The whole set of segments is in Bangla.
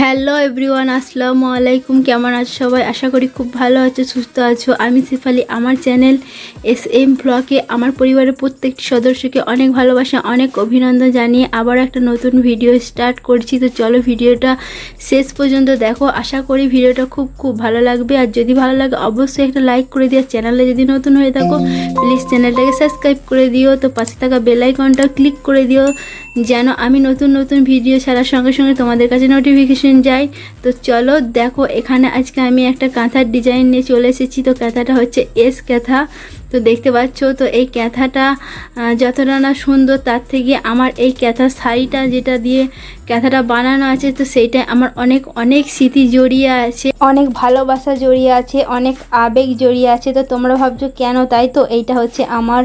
হ্যালো এভরিওয়ান, আসসালামু আলাইকুম। কেমন আছো সবাই? আশা করি খুব ভালো আছো, সুস্থ আছো। আমি সিফালি, আমার চ্যানেল এস এম ব্লগে আমার পরিবারের প্রত্যেকটি সদস্যকে অনেক ভালোবাসা, অনেক অভিনন্দন জানিয়ে আবার একটা নতুন ভিডিও স্টার্ট করছি। তো চলো ভিডিওটা শেষ পর্যন্ত দেখো। আশা করি ভিডিওটা খুব খুব ভালো লাগবে। আর যদি ভালো লাগে, অবশ্যই একটা লাইক করে দিও। চ্যানেলে যদি নতুন হয়ে থাকো প্লিজ চ্যানেলটাকে সাবস্ক্রাইব করে দিও। তো পাশে থাকা বেল আইকনটা ক্লিক করে দিও, যেন আমি নতুন নতুন ভিডিও ছাড়ার সঙ্গে সঙ্গে তোমাদের কাছে নোটিফিকেশন যায় তো চলো দেখো, এখানে আজকে আমি একটা কাঁথার ডিজাইন নিয়ে চলে এসেছি। তো কাঁথাটা হচ্ছে এস কাঁথা। তো দেখতে পাচ্ছ, তো এই ক্যাথাটা যতটা না সুন্দর, তার থেকে আমার এই ক্যাথার শাড়িটা যেটা দিয়ে ক্যাথাটা বানানো আছে, তো সেইটাই আমার অনেক অনেক স্মৃতি জড়িয়ে আছে। অনেক ভালোবাসা জড়িয়ে আছে, অনেক আবেগ জড়িয়ে আছে, তো তোমরা ভাবছ কেন তাই? তো এইটা হচ্ছে আমার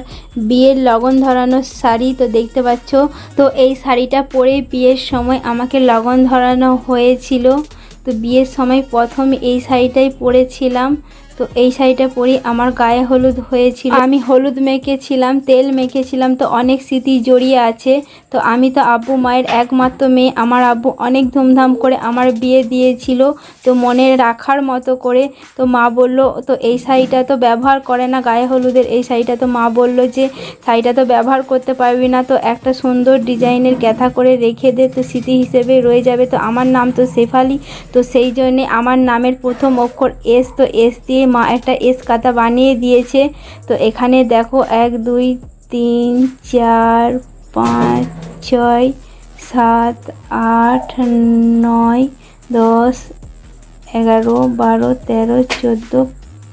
বিয়ের লগন ধরানোর শাড়ি, তো দেখতে পাচ্ছ। তো এই শাড়িটা পরে বিয়ের সময় আমাকে লগন ধরানো হয়েছিল। তো বিয়ের সময় প্রথম এই শাড়িটাই পরেছিলাম। তো এই শাড়িটা পরি। আমার গায়ে হলুদ হয়েছিল। আমি হলুদ মেখেছিলাম, তেল মেখেছিলাম, তো অনেক স্মৃতি জড়িয়ে আছে। তো আমি তো আব্বু মায়ের একমাত্র মেয়ে। আমার আব্বু অনেক ধুমধাম করে আমার বিয়ে দিয়েছিল, তো মনে রাখার মতো করে তো মা বলল, তো এই শাড়িটা তো ব্যবহার করে না গায়ে হলুদের। এই শাড়িটা তো মা বলল যে, শাড়িটা তো ব্যবহার করতে পারবি না। তো একটা সুন্দর ডিজাইনের ক্যাথা করে রেখে দে, তো স্মৃতি হিসেবে রয়ে যাবে। তো আমার নাম তো শেফালি। তো সেই জন্যে আমার নামের প্রথম অক্ষর এস, তো এস দিয়ে মা একটা এস কাতা বানিয়ে দিয়েছে। তো এখানে দেখো এক, দুই, তিন, চার, পাঁচ, ছয়, সাত, আট, নয়, দশ, এগারো, বারো, তেরো, চোদ্দ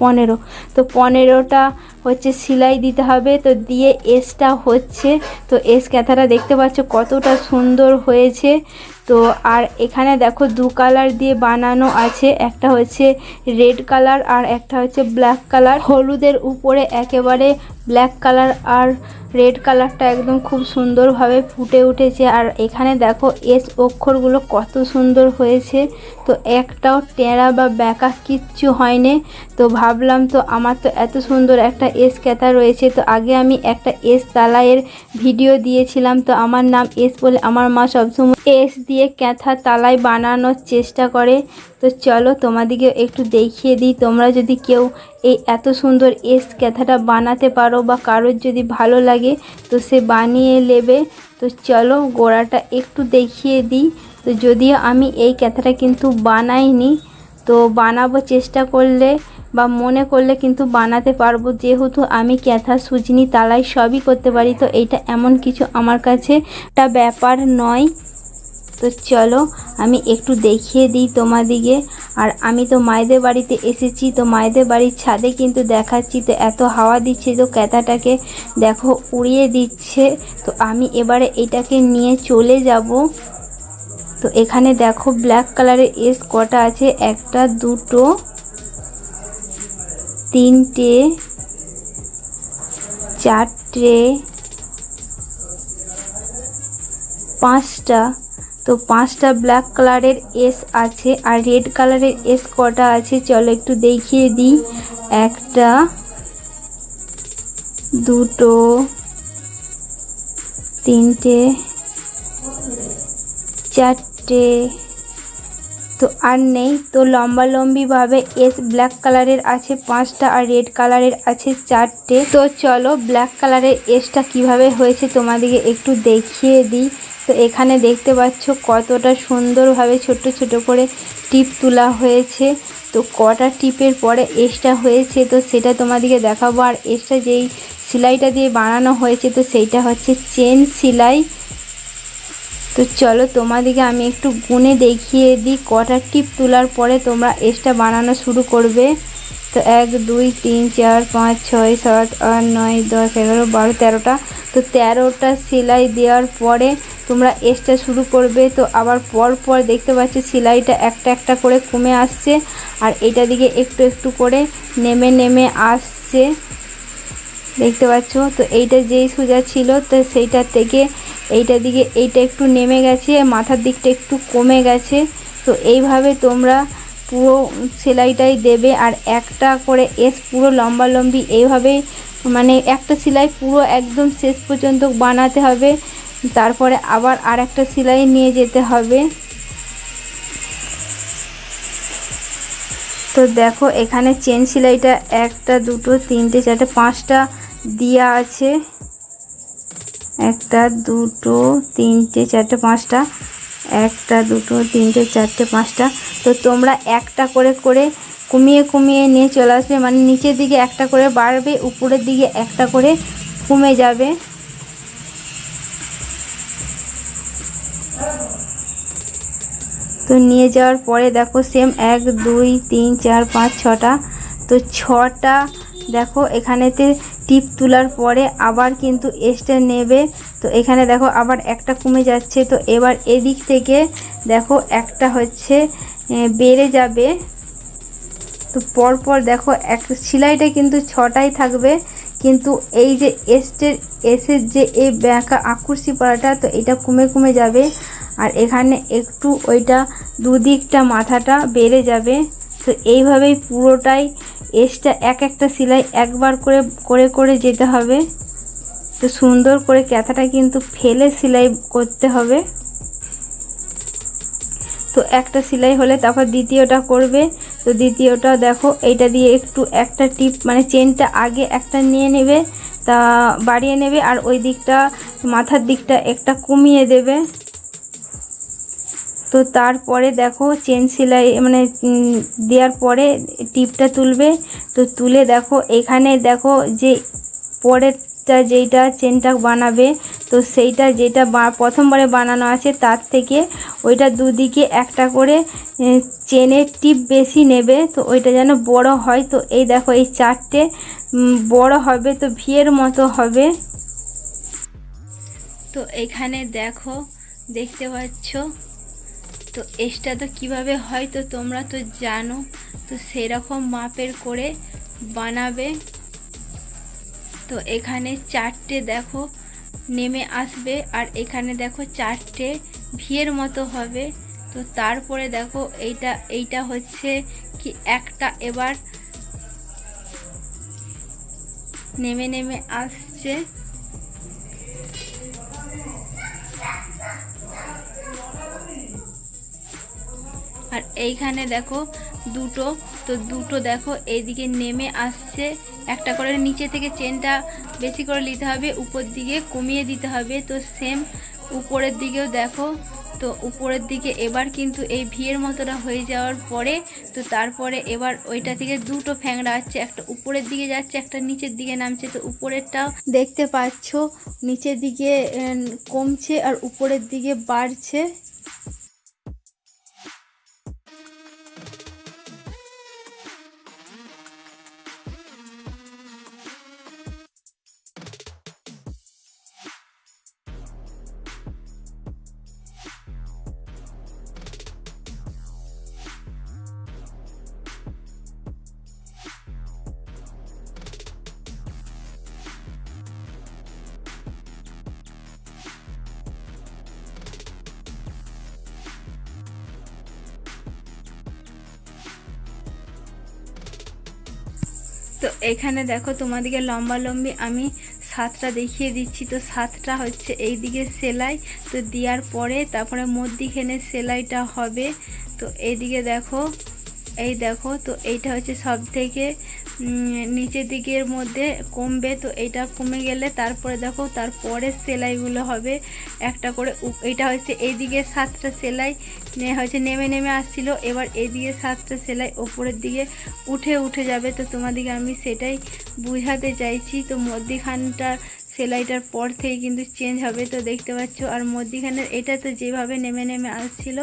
পনেরো। তো পনেরোটা হচ্ছে সেলাই দিতে হবে, তো দিয়ে এসটা হচ্ছে, তো এস ক্যাথাটা দেখতে পাচ্ছ কতটা সুন্দর হয়েছে। তো আর এখানে দেখো দু কালার দিয়ে বানানো আছে, একটা হচ্ছে রেড কালার আর একটা হচ্ছে ব্ল্যাক কালার। হলুদের উপরে একেবারে ব্ল্যাক কালার আর রেড কালারটা একদম খুব সুন্দরভাবে ফুটে উঠেছে। আর এখানে দেখো এস অক্ষরগুলো কত সুন্দর হয়েছে। তো একটাও টেরা বা ব্যাকা কিচ্ছু হয়নি। তো ভাবলাম তো আমার তো এত সুন্দর একটা এস ক্যাথা রয়েছে। তো আগে আমি একটা এস তালায়ের ভিডিও দিয়েছিলাম। তো আমার নাম এস বলে আমার মা সবসময় এস দিয়ে ক্যাথা তালাই বানানোর চেষ্টা করে। তো চলো তোমাদিকে একটু দেখিয়ে দিই, তোমরা যদি কেউ এই এত সুন্দর এস ক্যাথাটা বানাতে পারো বা কারোর যদি ভালো লাগে, তো সে বানিয়ে নেবে। তো চলো গোড়াটা একটু দেখিয়ে দিই। তো যদিও আমি এই ক্যাথাটা কিন্তু বানাইনি, তো বানাবো চেষ্টা করলে বা মনে করলে কিন্তু বানাতে পারব। যেহেতু আমি ক্যাথা, সুজনি, তালাই সবই করতে পারি, তো এইটা এমন কিছু আমার কাছে একটা ব্যাপার নয়। তো চলো, আমি একটু দেখিয়ে দিই তোমাদিকে আর আমি তো মায়েদের বাড়িতে এসেছি, তো মায়েদের বাড়ির ছাদে কিন্তু দেখাচ্ছি, তো এত হাওয়া দিচ্ছে তো ক্যাথাটাকে দেখো উড়িয়ে দিচ্ছে। তো আমি এবারে এটাকে নিয়ে চলে যাব। তো এখানে দেখো ব্ল্যাক কালারের এস কটা আছে, একটা, দুটো, তিনটে, চারটে, পাঁচটা। তো পাঁচটা ব্ল্যাক কালারের এস আছে আর রেড কালারের এস কটা আছে চলো একটু দেখিয়ে দিই। একটা, দুটো, তিনটে, চারটে, তো আর নেই। তো লম্বা লম্বিভাবে এস ব্ল্যাক কালারের আছে পাঁচটা আর রেড কালারের আছে চারটে। তো চলো ব্ল্যাক কালারের এসটা কীভাবে হয়েছে তোমাদেরকে একটু দেখিয়ে দিই। তো এখানে দেখতে পাচ্ছ কতটা সুন্দরভাবে ছোট ছোট করে টিপ তোলা হয়েছে। তো কটা টিপের পরে এসটা হয়েছে, তো সেটা তোমাদেরকে দেখাবো। আর এসটা যেই সেলাইটা দিয়ে বানানো হয়েছে, তো সেইটা হচ্ছে চেন সেলাই। তো চলো তোমাদেরকে আমি একটু গুনে দেখিয়ে দিই, কটা টিপ তোলার পরে তোমরা এসটা বানানো শুরু করবে। তো এক, দুই, তিন, চার, পাঁচ, ছয়, সাত, আট, নয়, দশ, এগারো, বারো, তেরোটা। তো তেরোটা সেলাই দেওয়ার পরে তোমরা এসটা শুরু করবে। তো আবার পর পর দেখতে পাচ্ছ সেলাইটা একটা একটা করে কমে আসছে। আর এটা দিকে একটু একটু করে নেমে নেমে আসছে। দেখতে পাচ্ছ? তো এইটা যেই সোজা ছিল, তো সেইটার থেকে এইটার দিকে এইটা একটু নেমে গেছে, মাথার দিকটা একটু কমে গেছে। তো এইভাবে তোমরা পুরো সেলাইটাই দেবে। আর একটা করে এস পুরো লম্বা লম্বি এইভাবে মানে একটা সেলাই পুরো একদম শেষ পর্যন্ত বানাতে হবে। তারপরে আবার আর একটা সেলাই নিয়ে যেতে হবে। তো দেখো, এখানে চেন সেলাইটা একটা, দুটো, তিনটে, চারটে, পাঁচটা দিয়া আছে। একটা, দুটো, তিনটে, চারটে, পাঁচটা। একটা, দুটো, তিনটে, চারটে, পাঁচটা। তো তোমরা একটা করে করে কমিয়ে কমিয়ে নিয়ে চলে আসবে। মানে নিচের দিকে একটা করে বাড়বে, উপরের দিকে একটা করে কমে যাবে। তো নিয়ে যাওয়ার পরে দেখো সেম এক, দুই, তিন, চার, পাঁচ, ছটা। তো ছটা দেখো এখানেতে টিপ তোলার পরে আবার কিন্তু এক্সট্রা নেবে। তো এখানে দেখো আবার একটা কমে যাচ্ছে। তো এবার এদিক থেকে দেখো একটা হচ্ছে বেড়ে যাবে। তো পরপর দেখো এক, সেলাইটা কিন্তু ছটাই থাকবে। কিন্তু এই যে এস্টের এসের যে এই ব্যাঁকা আকুর্সি পড়াটা, তো এটা কমে কমে যাবে। আর এখানে একটু ওইটা দুদিকটা মাথাটা বেড়ে যাবে। তো এইভাবেই পুরোটাই এসটা এক একটা সেলাই একবার করে করে করে যেতে হবে। তো সুন্দর করে ক্যাথাটা কিন্তু ফেলে সেলাই করতে হবে। তো একটা সেলাই হলে তারপর দ্বিতীয়টা করবে। তো দ্বিতীয়টা দেখো, এইটা দিয়ে একটু একটা টিপ মানে চেনটা আগে একটা নিয়ে নেবে, তা বাড়িয়ে নেবে, আর ওই দিকটা, মাথার দিকটা একটা কমিয়ে দেবে। তো তারপরে দেখো চেন সেলাই মানে দেওয়ার পরে টিপটা তুলবে। তো তুলে দেখো, এখানে দেখো যে পরেরটা যেইটা চেনটা বানাবে, তো সেইটা যেটা প্রথমবারে বানানো আছে তার থেকে ওইটা দুদিকে একটা করে চেনের টিপ বেশি নেবে, তো ওইটা যেন বড় হয়। তো এই দেখো, এই চারটে বড় হবে, তো ভিয়ের মতো হবে। তো এখানে দেখো, দেখতে পাচ্ছ তো এক্সট্রা তো কীভাবে হয় তো তোমরা তো জানো। তো সেরকম মাপের করে বানাবে। তো এখানে চারটে দেখো, নেমে আসবে। আর এখানে দেখো চারটে ভিয়ের মতো হবে। তো তারপরে দেখো এইটা এইটা হচ্ছে কি একটা এবার নেমে নেমে আসছে। আর এইখানে দেখো দুটো, তো দুটো দেখো, এইদিকে নেমে আসছে। একটা করে নিচে থেকে চেনটা বেশি করে নিতে হবে, উপর দিকে কমিয়ে দিতে হবে। তো সেম উপরের দিকেও দেখো, তো উপরের দিকে এবার কিন্তু এই ভিয়ের মতোটা হয়ে যাওয়ার পরে, তো তারপরে এবার ওইটা থেকে দুটো ফ্যাংরা আসছে। একটা উপরের দিকে যাচ্ছে, একটা নিচের দিকে নামছে। তো উপরেরটাও দেখতে পাচ্ছ, নিচের দিকে কমছে আর উপরের দিকে বাড়ছে। তো এখানে দেখো তোমাদেরকে লম্বা লম্বি আমি সাতটা দেখিয়ে দিচ্ছি। তো সাতটা হচ্ছে এই দিকে সেলাই, তো দেওয়ার পরে তারপরে মধ্যিখানে সেলাইটা হবে। তো এইদিকে দেখো, এই দেখো, তো এইটা হচ্ছে সব থেকে নিচের দিকের মধ্যে কমবে, তো এটা কমে গেলে তারপরে দেখো তারপরে সেলাইগুলো হবে একটা করে এটা হচ্ছে এইদিকে সাতটা সেলাই হচ্ছে নেমে নেমে আসছিল, এবার এদিকে সাতটা সেলাই ওপরের দিকে উঠে উঠে যাবে, তো তোমাদেরকে আমি সেটাই বুঝাতে চাইছি, তো মধ্যিখানটা সেলাইটার পর থেকে কিন্তু চেঞ্জ হবে, তো দেখতে পাচ্ছ। আর মধ্যিখানের এটা তো যেভাবে নেমে নেমে আসছিল,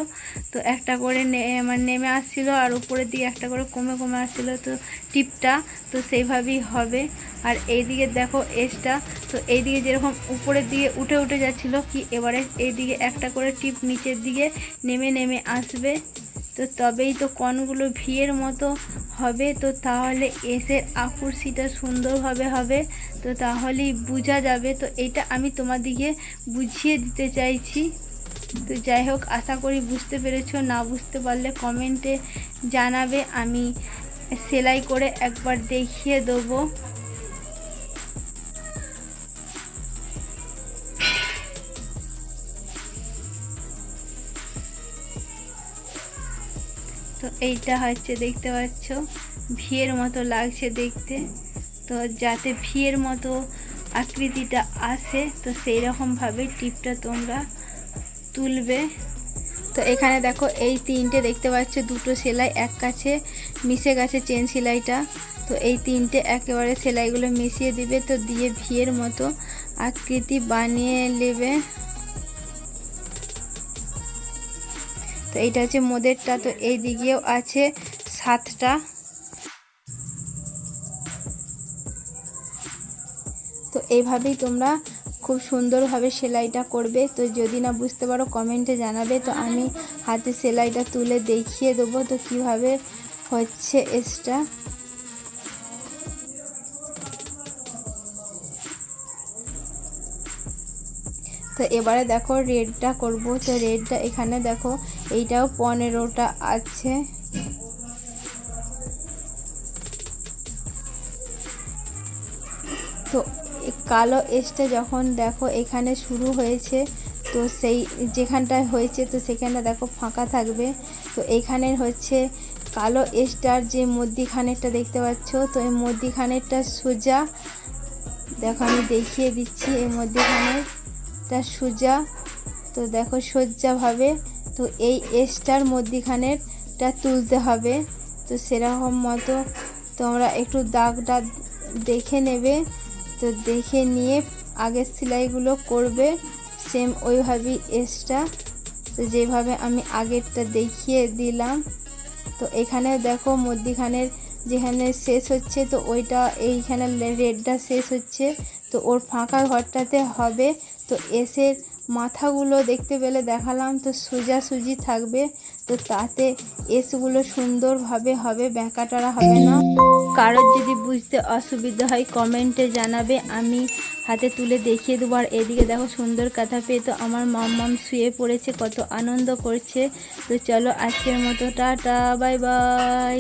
তো একটা করে মানে নেমে আসছিল আর উপরের দিকে একটা করে কমে কমে আসছিল, তো টিপটা, তো সেইভাবেই হবে। আর এইদিকে দেখো এসটা, তো এইদিকে যেরকম উপরের দিকে উঠে উঠে যাচ্ছিল, কি এবারে এইদিকে একটা করে টিপ নিচের দিকে নেমে নেমে আসবে। তো তবেই তো কণগুলো ভিয়ের মতো হবে। তো তাহলে এসের আকর্ষিটা সুন্দরভাবে হবে তো তাহলেই বোঝা যাবে। তো এটা আমি তোমাদিকে বুঝিয়ে দিতে চাইছি। তো যাই হোক, আশা করি বুঝতে পেরেছ। না বুঝতে পারলে কমেন্টে জানাবে। আমি সেলাই করে একবার দেখিয়ে দেবো। তো এইটা হচ্ছে দেখতে পাচ্ছ। ভিয়ের মতো লাগছে দেখতে। তো যাতে ভিয়ের মতো আকৃতিটা আসে, তো সেই রকমভাবে টিপটা তোমরা তুলবে। তো এখানে দেখো এই তিনটে দেখতে পাচ্ছ, দুটো সেলাই এক কাছে মিশে গেছে চেন সেলাইটা। তো এই তিনটে একেবারে সেলাইগুলো মিশিয়ে দিবে, তো দিয়ে ভিয়ের মতো আকৃতি বানিয়ে নেবে। তো এইটা হচ্ছে মোদেরটা, তো এই দিকেও আছে সাতটা। তো এইভাবেই তোমরা খুব সুন্দরভাবে সেলাইটা করবে। তো যদি না বুঝতে পারো, কমেন্টে জানাবে। তো আমি হাতে সেলাইটা তুলে দেখিয়ে দেবো তো কীভাবে হচ্ছে এসটা। তো এবারে দেখো রেডটা করব। তো রেডটা এখানে দেখো এইটাও পনেরোটা আছে। তো কালো এসটা যখন দেখো এখানে শুরু হয়েছে, তো সেই যেখানটায় হয়েছে, তো সেখানে দেখো ফাঁকা থাকবে। তো এইখানে হচ্ছে কালো এসটার যে মধ্যিখানেরটা দেখতে পাচ্ছ, তো এই মধ্যিখানেরটা সোজা, দেখো আমি দেখিয়ে দিচ্ছি, এই মধ্যিখানেরটা সোজা, তো দেখো সোজাভাবে তো এই এসটার মধ্যিখানেরটা তুলতে হবে। তো সেরকম মতো তোমরা একটু দাগটা দেখে নেবে। তো দেখে নিয়ে আগের সেলাইগুলো করবে সেম ওইভাবেই এসটা। তো যেভাবে আমি আগেরটা দেখিয়ে দিলাম। তো এখানে দেখো মধ্যিখানের যেখানে শেষ হচ্ছে, তো ওইটা এইখানে রেডটা শেষ হচ্ছে। তো ওর ফাঁকা ঘরটাতে হবে। তো এসের মাথাগুলো দেখতে পেলে দেখালাম, তো সোজাসুজি থাকবে, তো তাতে এসগুলো সুন্দরভাবে হবে ব্যাঁকাটারা হবে না। কারোর যদি বুঝতে অসুবিধা হয়, কমেন্টে জানাবে, আমি হাতে তুলে দেখিয়ে দেবো। আর এদিকে দেখো সুন্দর কাঁথা পেয়ে তো আমার মাম্মাম শুয়ে পড়েছে, কত আনন্দ করছে। তো চলো আজকের মতো, টাটা, বাই বাই।